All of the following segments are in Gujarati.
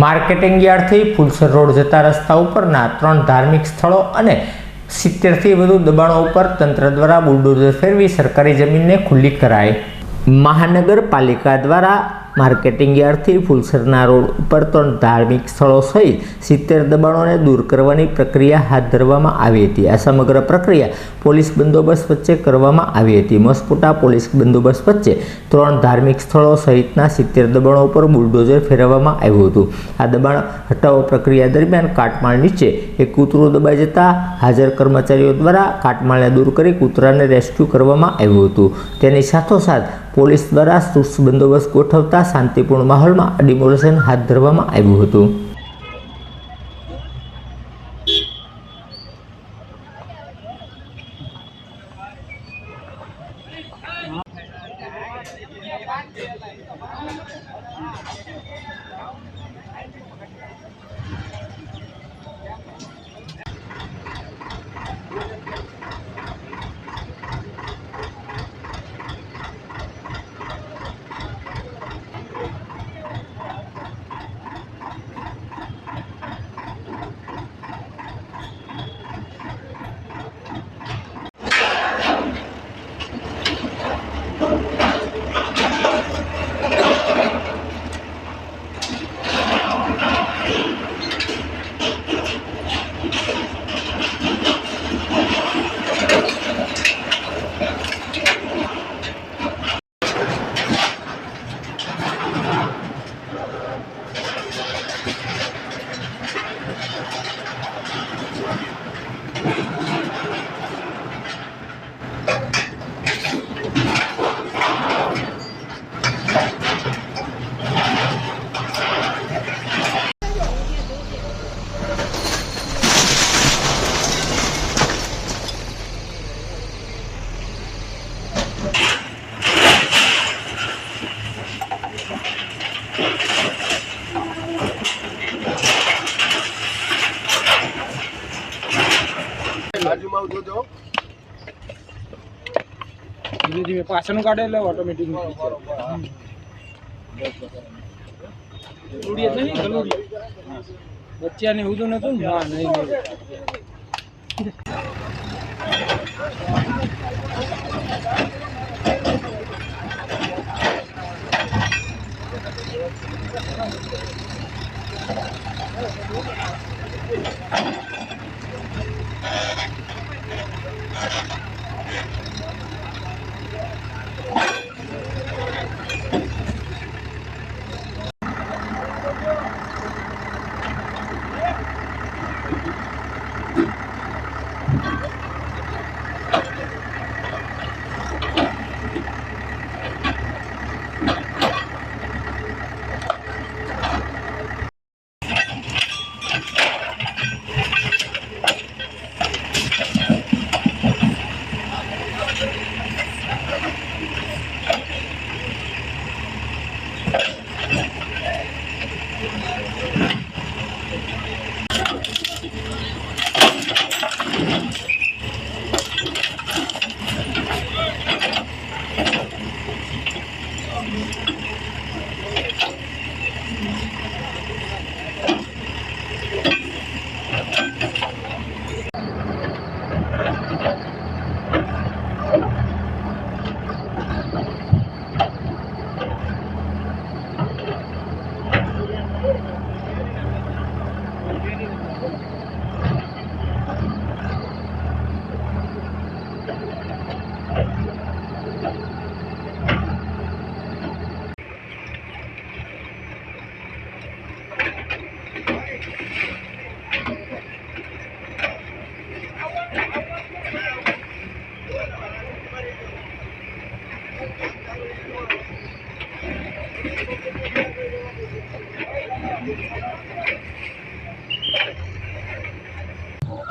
માર્કેટિંગ યાર્ડથી ફુલસર રોડ જતા રસ્તા ઉપરના ત્રણ ધાર્મિક સ્થળો અને સિત્તેરથી વધુ દબાણો ઉપર તંત્ર દ્વારા બુલડોઝર ફેરવી સરકારી જમીનને ખુલ્લી કરાઈ. મહાનગરપાલિકા દ્વારા માર્કેટિંગ યાર્ડથી ફુલસરના રોડ ઉપર ત્રણ ધાર્મિક સ્થળો સહિત સિત્તેર દબાણોને દૂર કરવાની પ્રક્રિયા હાથ ધરવામાં આવી હતી. આ સમગ્ર પ્રક્રિયા પોલીસ બંદોબસ્ત વચ્ચે કરવામાં આવી હતી. મસ્કુટા પોલીસ બંદોબસ્ત વચ્ચે ત્રણ ધાર્મિક સ્થળો સહિતના સિત્તેર દબાણો ઉપર બુલડોઝર ફેરવવામાં આવ્યું હતું. આ દબાણ હટાવો પ્રક્રિયા દરમિયાન કાટમાળ નીચે એક કૂતરું દબાઈ જતા હાજર કર્મચારીઓ દ્વારા કાટમાળને દૂર કરી કૂતરાને રેસ્ક્યુ કરવામાં આવ્યું હતું. તેની સાથોસાથ પોલીસ દ્વારા ચુસ્ત બંદોબસ્ત ગોઠવતા શાંતિપૂર્ણ માહોલમાં ડિમોલેશન હાથ ધરવામાં આવ્યું હતું. બાજુમાં જોજો ધીમે ધીમે પાછળનું કાઢે એટલે ઓટોમેટિક ગલુડિયા જ નહીં બચ્ચાને એવું નતું ના? નહીં. Thank you. Yeah.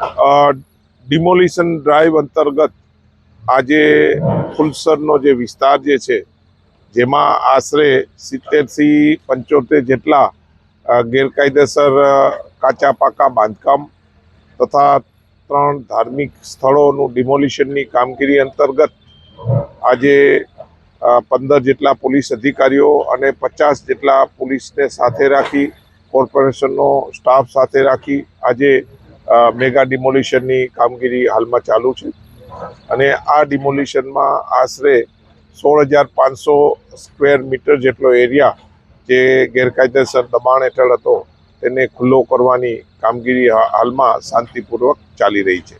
Demolition drive અંતર્ગત આજે ફુલસરનો જે વિસ્તાર જે છે, જેમાં આશરે સિત્તેરથી પંચોતેર જેટલા ગેરકાયદેસર કાચા પાકા બાંધકામ તથા ત્રણ ધાર્મિક સ્થળોનું ડિમોલિશનની કામગીરી અંતર્ગત આજે પંદર જેટલા પોલીસ અધિકારીઓ અને પચાસ જેટલા પોલીસને સાથે રાખી, કોર્પોરેશનનો સ્ટાફ સાથે રાખી આજે મેગા ડિમોલિશનની કામગીરી હાલમાં ચાલુ છે. અને આ ડિમોલિશનમાં આશરે સોળ હજાર પાંચસો સ્ક્વેર મીટર જેટલો એરિયા જે ગેરકાયદેસર દબાણ હેઠળ હતો, તેને ખુલ્લો કરવાની કામગીરી હાલમાં શાંતિપૂર્વક ચાલી રહી છે.